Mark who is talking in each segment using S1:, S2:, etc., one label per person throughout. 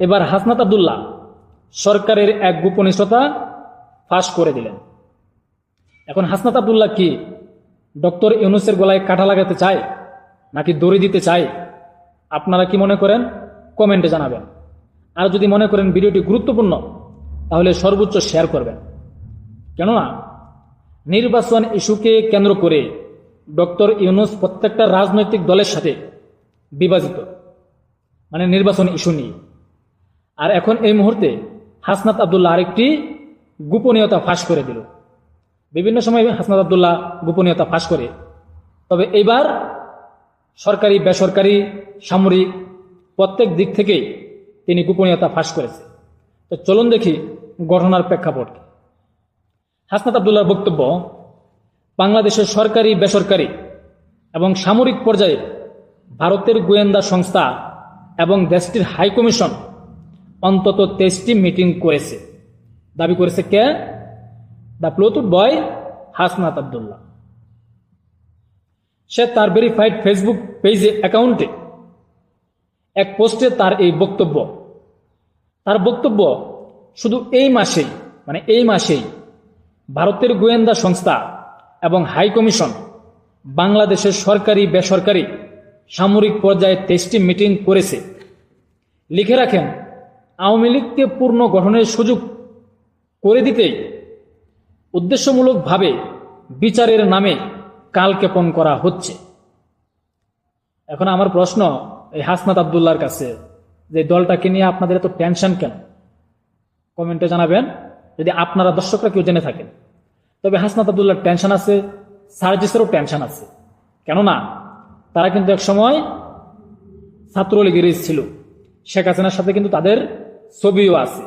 S1: এবার হাসনাত আবদুল্লাহ সরকারের এক গোপনীয়তা ফাঁস করে দিলেন। এখন হাসনাত আবদুল্লাহ কি ডক্টর ইউনুসের গলায় কাটা লাগাতে চায় নাকি দড়ি দিতে চায়? আপনারা কি মনে করেন? কমেন্টে জানাবেন। আর যদি মনে করেন ভিডিওটি গুরুত্বপূর্ণ, তাহলে সর্বোচ্চ শেয়ার করবেন। কেননা, নির্বাচন ইস্যুকে কেন্দ্র করে ডক্টর ইউনুস প্রত্যেকটা রাজনৈতিক দলের সাথে বিভাজিত। মানে নির্বাচন ইস্যু নিয়ে। আর এখন এই মুহূর্তে হাসনাত আবদুল্লাহ আরেকটি গোপনীয়তা ফাঁস করে দিল। বিভিন্ন সময় হাসনাত আবদুল্লাহ গোপনীয়তা ফাঁস করে। তবে এইবার সরকারি, বেসরকারি, সামরিক প্রত্যেক দিক থেকেই তিনি গোপনীয়তা ফাঁস করেছে। তো চলুন দেখি ঘটনার প্রেক্ষাপট। হাসনাত আবদুল্লাহর বক্তব্য, বাংলাদেশের সরকারি, বেসরকারি এবং সামরিক পর্যায়ে ভারতের গোয়েন্দা সংস্থা এবং দেশটির হাইকমিশন অন্তত তেইশটি মিটিং করেছে। দাবি করেছে কে? দ্য প্লোতুড বয় হাসনাত আবদুল্লাহ। সে তার ভেরিফাইড ফেসবুক পেজে অ্যাকাউন্টে এক পোস্টে তার এই বক্তব্য। তার বক্তব্য শুধু এই মাসেই মানে এই মাসেই ভারতের গোয়েন্দা সংস্থা এবং হাই কমিশন বাংলাদেশের সরকারি, বেসরকারি সামরিক পর্যায়ে তেইশটি মিটিং করেছে। লিখে রাখেন আওয়ামী লীগকে পূর্ণ গঠনের সুযোগ করে দিতে উদ্দেশ্যমূলকভাবে বিচারের নামে কালক্ষেপণ করা হচ্ছে। এখন আমার প্রশ্ন এই হাসনাত আবদুল্লার কাছে, যে দলটাকে নিয়ে আপনাদের এত টেনশন কেন? কমেন্টে জানাবেন। যদি আপনারা দর্শকরা কেউ জেনে থাকেন। তবে হাসনাত আবদুল্লার টেনশন আছে, সার্জিসেরও টেনশন আছে। কেননা, তারা কিন্তু এক সময় ছাত্রলীগের ছিল। শেখ হাসিনার সাথে কিন্তু তাদের ছবিও আছে।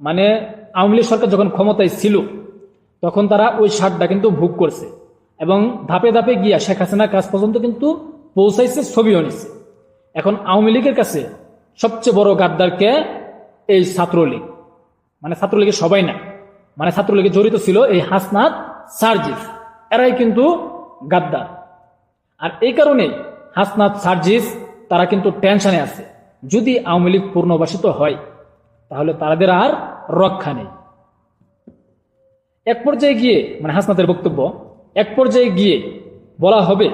S1: মানে আওয়ামী লীগ সরকার যখন ক্ষমতায় ছিল, তখন তারা ওই সারটা কিন্তু ভোগ করছে। এবং ধাপে ধাপে গিয়া শেখ হাসিনার কাছ পর্যন্ত কিন্তু পৌঁছাইছে, ছবিও নিছে। এখন আওয়ামী লীগের কাছে সবচেয়ে বড় গাদ্দারকে এই ছাত্রলীগ। মানে ছাত্রলীগের সবাই না। মানে ছাত্রলীগে জড়িত ছিল এই হাসনাত সার্জিস। এরাই কিন্তু গাদ্দার। আর এই কারণে হাসনাত সার্জিস, তারা কিন্তু টেনশনে আছে। যদি আওয়ামী লীগ পূর্ণবাসিত হয় তাহলে তাদের আর রক্ষা নেই। এক পর্যায়ে গিয়ে মানে হাসনাতের বক্তব্য, এক পর্যায়ে গিয়ে বলা হবে,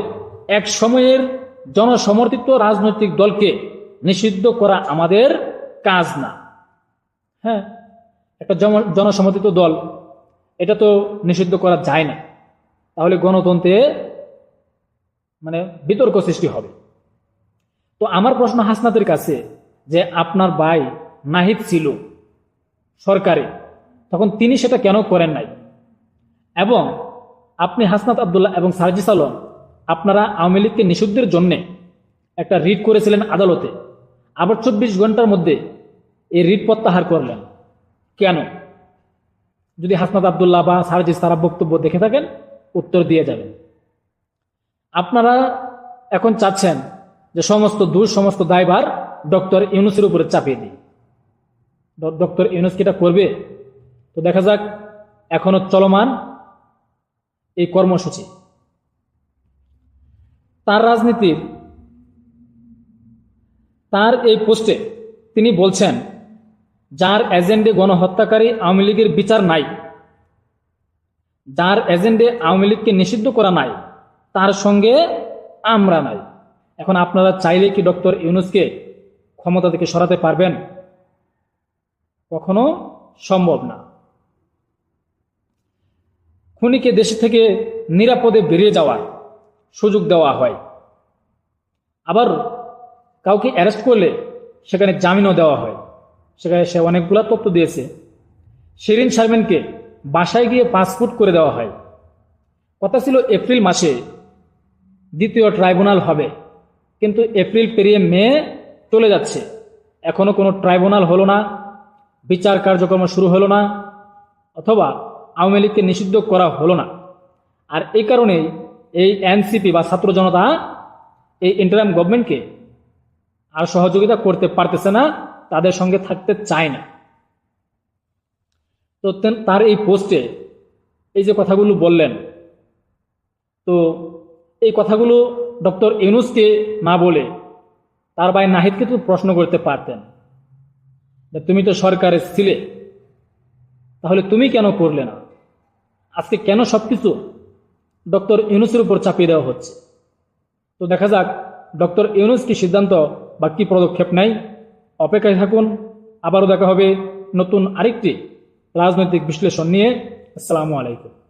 S1: এক সময়ের জনসমর্থিত রাজনৈতিক দলকে নিষিদ্ধ করা আমাদের কাজ না। হ্যাঁ একটা জন- জনসমর্থিত দল, এটা তো নিষিদ্ধ করা যায় না। তাহলে গণতন্ত্রে মানে বিতর্ক সৃষ্টি হবে। তো আমার প্রশ্ন হাসনাতের কাছে যে আপনার ভাই নাহিদ ছিল সরকারে, তখন তিনি সেটা কেন করেন নাই? এবং আপনি হাসনাত আবদুল্লাহ এবং সার্জিস আলম, আপনারা আওয়ামী লীগকে নিষিদ্ধের জন্যে একটা রিট করেছিলেন আদালতে। আবার চব্বিশ ঘণ্টার মধ্যে এই রিট প্রত্যাহার করলেন। কেন? যদি হাসনাত আবদুল্লাহ বা সার্জিস তারা বক্তব্য দেখে থাকেন, উত্তর দিয়ে যাবেন। আপনারা এখন চাচ্ছেন যে সমস্ত দূর, সমস্ত দায়ভার ডক্টর ইউনুসের উপরে চাপিয়ে দিই। ডক্টর ইউনুস করবে? তো দেখা যাক, এখনও চলমান এই কর্মসূচি। তার রাজনীতির তার এই পোস্টে তিনি বলছেন, যার এজেন্ডে গণহত্যাকারী আওয়ামী লীগের বিচার নাই, যার এজেন্ডে আওয়ামী লীগকে নিষিদ্ধ করা নাই, তার সঙ্গে আমরা নাই। এখন আপনারা চাইলে কি ডক্টর ইউনুসকে ক্ষমতা থেকে সরাতে পারবেন? কখনো সম্ভব না। খুনিকে দেশ থেকে নিরাপদে বেরিয়ে যাওয়ার সুযোগ দেওয়া হয়। আবার কাউকে অ্যারেস্ট করলে সেখানে জামিনও দেওয়া হয়। সেখানে সে অনেকগুলা তথ্য দিয়েছে। শিরিন শারমিনকে বাসায় গিয়ে পাসপোর্ট করে দেওয়া হয়। কথা ছিল এপ্রিল মাসে দ্বিতীয় ট্রাইব্যুনাল হবে। কিন্তু এপ্রিল পেরিয়ে মে চলে যাচ্ছে। এখনও কোনো ট্রাইব্যুনাল হলো না। বিচার কার্যক্রম শুরু হলো না, অথবা আওয়ামী লীগকে নিষিদ্ধ করা হলো না। আর এই কারণেই এই এনসিপি বা ছাত্র জনতা এই ইন্টারাম গভর্নমেন্টকে আর সহযোগিতা করতে পারতেছে না, তাদের সঙ্গে থাকতে চায় না। তো তার এই পোস্টে এই যে কথাগুলো বললেন, তো এই কথাগুলো ডক্টর ইউনুসকে না বলে তার ভাই নাহিদকে তো প্রশ্ন করতে পারতেন। তুমি তো সরকারে ছিলে। তাহলে তুমি কেন করলে না? আজকে কেন সবকিছু ডক্টর ইউনুসের উপর চাপিয়ে দেওয়া হচ্ছে? তো দেখা যাক, ডক্টর ইউনুস কি সিদ্ধান্ত বা কি পদক্ষেপ নেয়? অপেক্ষায় থাকুন, আবারও দেখা হবে নতুন আরেকটি রাজনৈতিক বিশ্লেষণ নিয়ে। আসসালামু আলাইকুম।